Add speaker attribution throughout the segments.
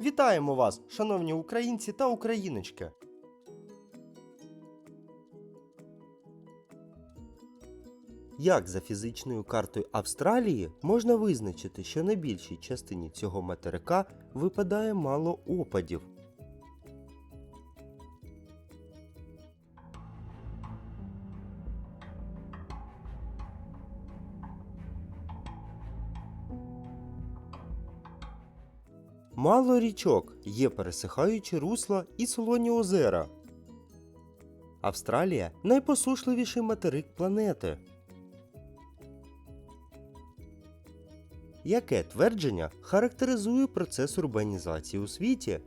Speaker 1: Вітаємо вас, шановні українці та україночки! Як за фізичною картою Австралії можна визначити, що на більшій частині цього материка випадає мало опадів? Мало річок, є пересихаючі русла і солоні озера. Австралія найпосушливіший материк планети. Яке твердження характеризує процес урбанізації у світі?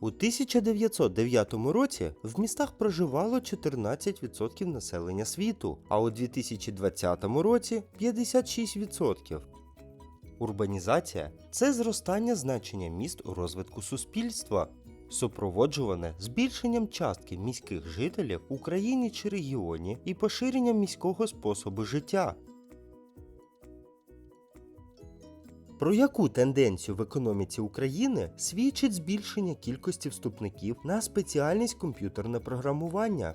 Speaker 1: У 1909 році в містах проживало 14% населення світу, а у 2020 році 56%. Урбанізація це зростання значення міст у розвитку суспільства, супроводжуване збільшенням частки міських жителів в Україні чи регіоні і поширенням міського способу життя. Про яку тенденцію в економіці України свідчить збільшення кількості вступників на спеціальність комп'ютерне програмування?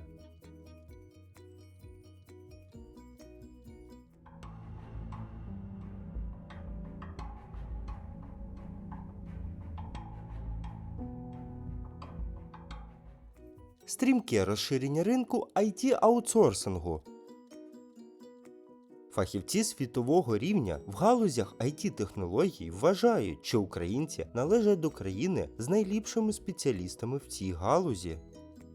Speaker 1: Стрімке розширення ринку it аутсорсингу Фахівці світового рівня в галузях it технологій вважають, що українці належать до країни з найліпшими спеціалістами в цій галузі.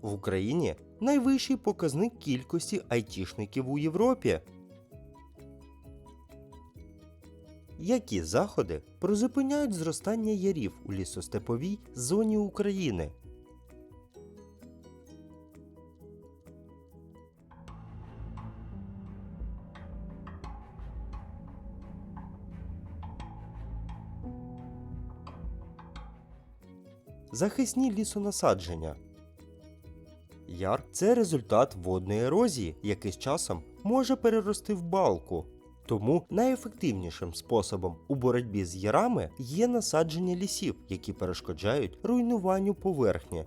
Speaker 1: В Україні найвищий показник кількості айтішників у Європі. Які заходи призупиняють зростання ярів у лісостеповій зоні України? Захисні лісонасадження. Яр це результат водної ерозії, який з часом може перерости в балку. Тому найефективнішим способом у боротьбі з ярами є насадження лісів, які перешкоджають руйнуванню поверхні.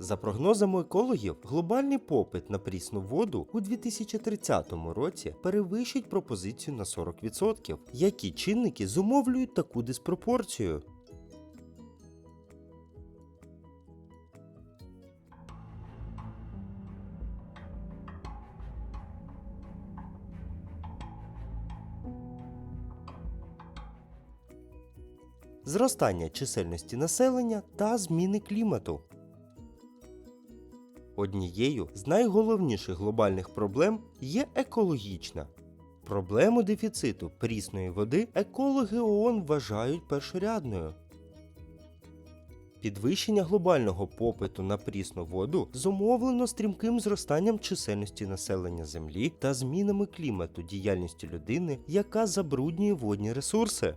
Speaker 1: За прогнозами екологів, глобальний попит на прісну воду у 2030 році перевищить пропозицію на 40%. Які чинники зумовлюють таку диспропорцію? Зростання чисельності населення та зміни клімату. Однією з найголовніших глобальних проблем є екологічна. Проблему дефіциту прісної води екологи ООН вважають першорядною. Підвищення глобального попиту на прісну воду зумовлено стрімким зростанням чисельності населення Землі та змінами клімату діяльністю людини, яка забруднює водні ресурси.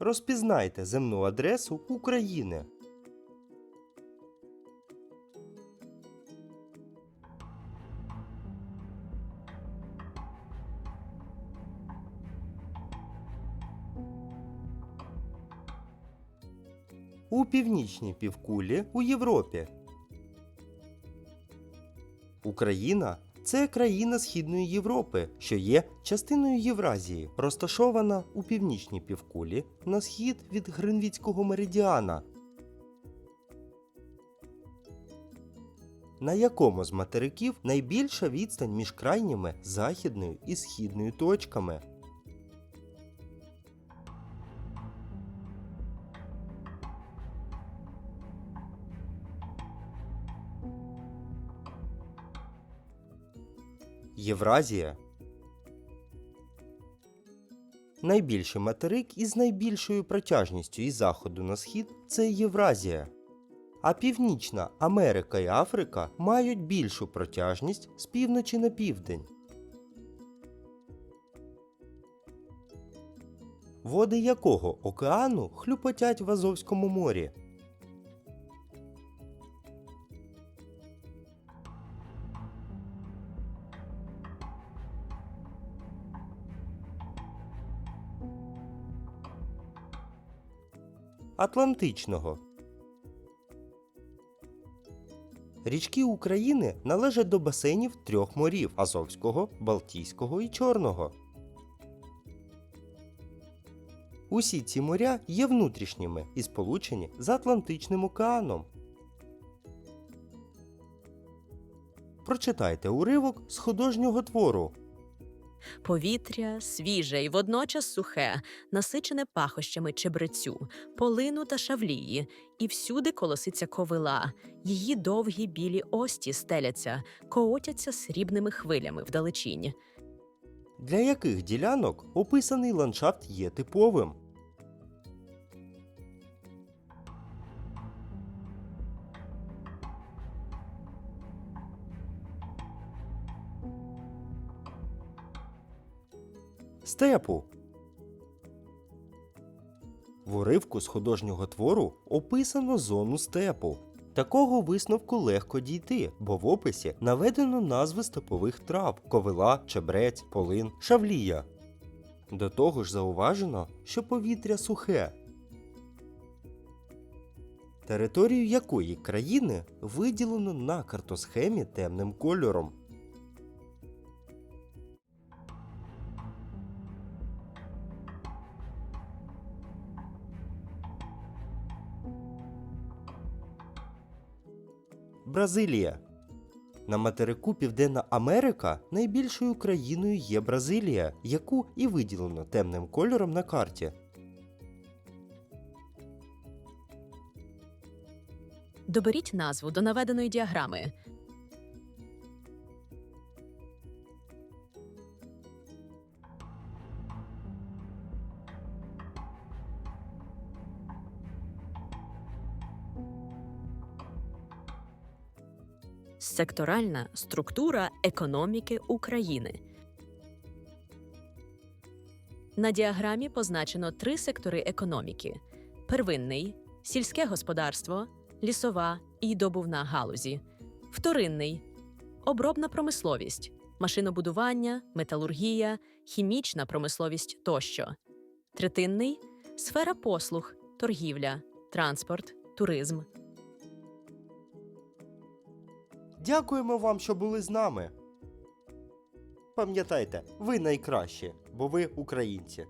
Speaker 1: Розпізнайте земну адресу України. У північній півкулі у Європі. Україна це країна Східної Європи, що є частиною Євразії, розташована у північній півкулі на схід від Гринвіцького меридіана. На якому з материків найбільша відстань між крайніми західною і східною точками? Євразія. Найбільший материк із найбільшою протяжністю із заходу на схід це Євразія. А Північна Америка і Африка мають більшу протяжність з півночі на південь. Води якого океану хлюпотять в Азовському морі? Атлантичного. Річки України належать до басейнів трьох морів Азовського, Балтійського і Чорного. Усі ці моря є внутрішніми і сполучені з Атлантичним океаном. Прочитайте уривок з художнього твору.
Speaker 2: Повітря свіже і водночас сухе, насичене пахощами чебрецю, полину та шавлії, і всюди колоситься ковила. Її довгі білі ості стеляться, коотяться срібними хвилями вдалечінь.
Speaker 1: Для яких ділянок описаний ландшафт є типовим? Степу. В уривку з художнього твору описано зону степу. Такого висновку легко дійти, бо в описі наведено назви степових трав ковила, чебрець, полин, шавлія. До того ж зауважено, що повітря сухе. Територію якої країни виділено на картосхемі темним кольором. Бразилія. На материку Південна Америка найбільшою країною є Бразилія, яку і виділено темним кольором на карті.
Speaker 2: Доберіть назву до наведеної діаграми. Секторальна структура економіки України. На діаграмі позначено три сектори економіки: первинний сільське господарство, лісова і добувна галузі, вторинний обробна промисловість, машинобудування, металургія, хімічна промисловість тощо, третинний сфера послуг, торгівля, транспорт, туризм.
Speaker 1: Дякуємо вам, що були з нами. Пам'ятайте, ви найкращі, бо ви українці.